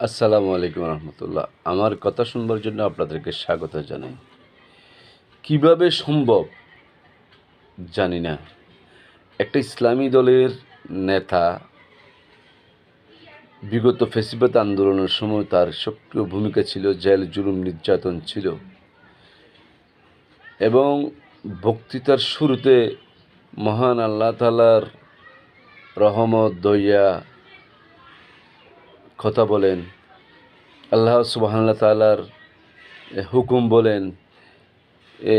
আসসালামু আলাইকুম রহমতুল্লাহ। আমার কথা শুনবার জন্য আপনাদেরকে স্বাগত জানাই। কীভাবে সম্ভব জানি না। একটা ইসলামী দলের নেতা বিগত ফেসিবাদ আন্দোলনের সময় তার সক্রিয় ভূমিকা ছিল জেল, জুলুম, নির্যাতন ছিল। এবং বক্তৃতার শুরুতে মহান আল্লাহ তালার রহমত দইয়া কথা বলেন, আল্লাহ সুবাহান্লা তালার হুকুম বলেন, এ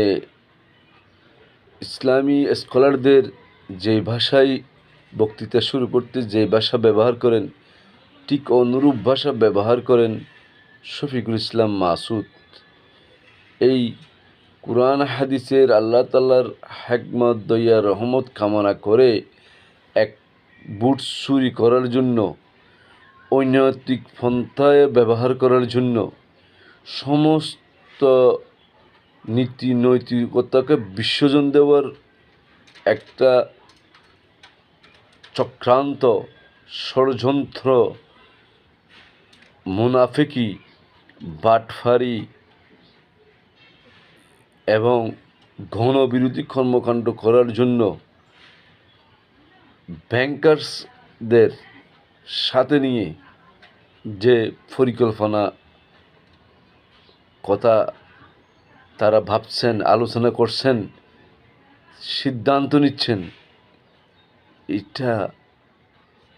ইসলামী স্কলারদের যে ভাষায় বক্তৃতা শুরু করতে যে ভাষা ব্যবহার করেন, ঠিক অনুরূপ ভাষা ব্যবহার করেন শফিকুল ইসলাম মাসুদ। এই কোরআন হাদিসের আল্লাহ তাল্লার হেকমত দইয়া রহমত কামনা করে এক বুট চুরি করার জন্য অনৈতিক পন্থায় ব্যবহার করার জন্য সমস্ত নীতি নৈতিকতাকে বিসর্জন দেওয়ার একটা চক্রান্ত, ষড়যন্ত্র, মুনাফিকি, বাটফারি এবং ঘনবিরোধী কর্মকাণ্ড করার জন্য ব্যাংকার্সদের সাথে নিয়ে যে পরিকল্পনা, কথা তারা ভাবছেন, আলোচনা করছেন, সিদ্ধান্ত নিচ্ছেন, এটা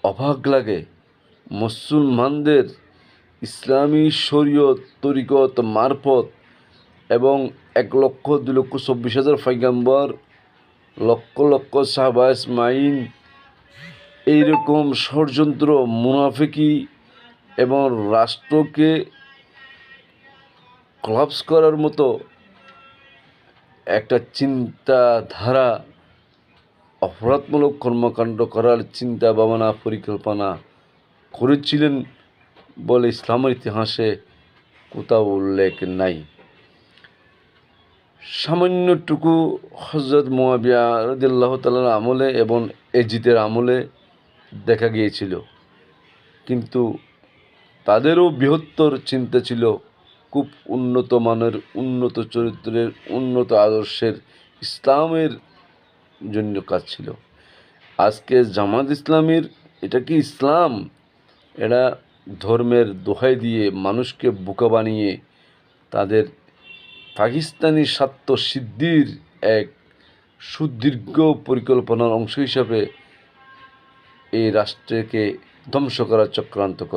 অবাক লাগে। মুসলমানদের ইসলামী শরীয়ত তরিকত মারফত এবং এক লক্ষ দু লক্ষ, চব্বিশ হাজার ফাইগাম্বর লক্ষ লক্ষ সাহবাস মাইন এইরকম ষড়যন্ত্র মুনাফিকি এবং রাষ্ট্রকে কলাপস করার মতো একটা চিন্তাধারা, অপরাধমূলক কর্মকাণ্ড করার চিন্তা ভাবনা পরিকল্পনা করেছিলেন বলে ইসলামের ইতিহাসে কোথাও উল্লেখ নাই। সামান্যটুকু হজরত মোয়াবিয়া রদিল্লাহ তালার আমলে এবং এজিতের আমলে দেখা গিয়েছিল। কিন্তু তাদেরও বৃহত্তর চিন্তা ছিল খুব উন্নত মানের, উন্নত চরিত্রের, উন্নত আদর্শের ইসলামের জন্য কাজ ছিল। আজকে জামাত ইসলামের এটা কি ইসলাম? এরা ধর্মের দোহাই দিয়ে মানুষকে বোকা বানিয়ে তাদের পাকিস্তানি স্বার্থ সিদ্ধির এক সুদীর্ঘ পরিকল্পনার অংশ হিসাবে এই রাষ্ট্রকে ধ্বংস করার চক্রান্ত করে